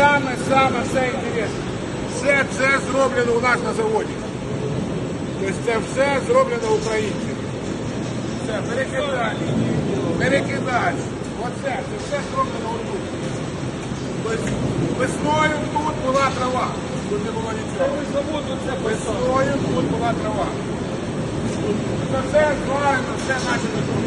саме-саме все інтересне. Все це зроблено у нас на заводі. Тобто це все зроблено українцями. Все, перекидання, перекидання. Оце, це все зроблено отут. Тобто весною тут була трава. Тут не було нічого. Весною тут була трава. Це все зварено, все наче тут.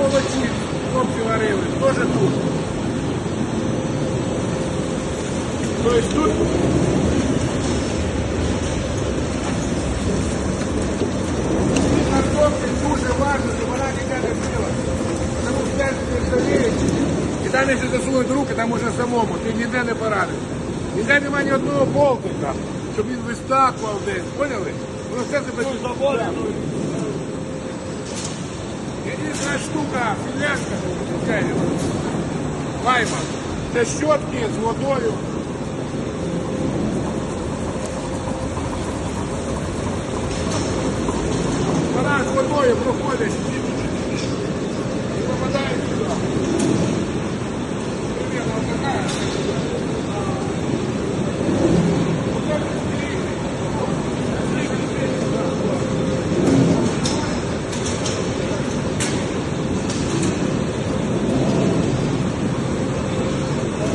Волочі, хлопці варили, теж тут. Тобто тут дуже важливо, щоб вона ніде не сила. Тому все не жаліють. І там, якщо засунуть руки, там уже самому, ти ніде не порадиш. Ніде немає ні одного болтика, щоб він вистакував десь. Поняли? Воно все тебе штука, звичайно, лайма. Це щотки з водою. Вона з водою проходиш і попадає сюди. Примерно вот такая. Вот так вот стрижень.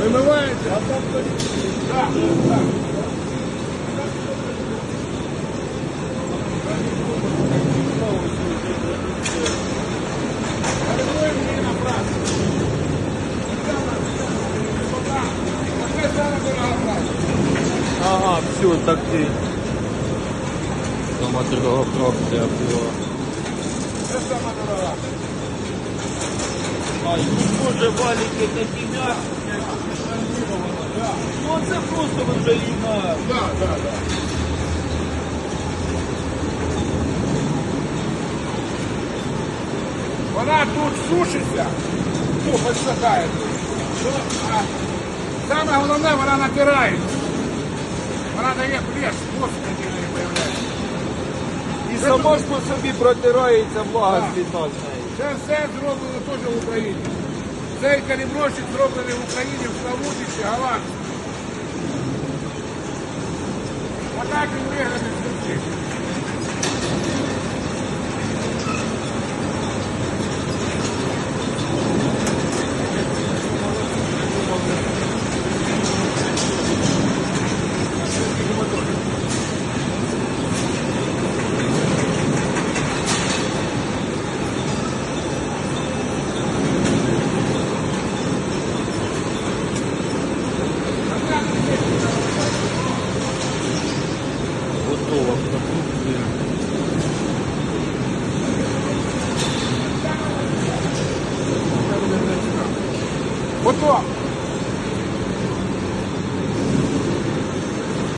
Вимивається. А там так, так. Передуємо її на працю. Оце саме дорога праця. Ага, все, так ти. Сама дорога фракція була. Це саме дорога. Ай, ну боже, валіки такі м'які. Ну це просто ванжеліна. Так, так, так. Вона тут сушиться, ну, підсихає тут. Саме головне, вона натирається. Вона дає блеск, господи, не появляється. І сама ж по собі протирається влага Так. з нас. Це все зроблено теж в Україні. Цей каліброщик зроблений в Україні в Славутичі, А так він виглядає з 不错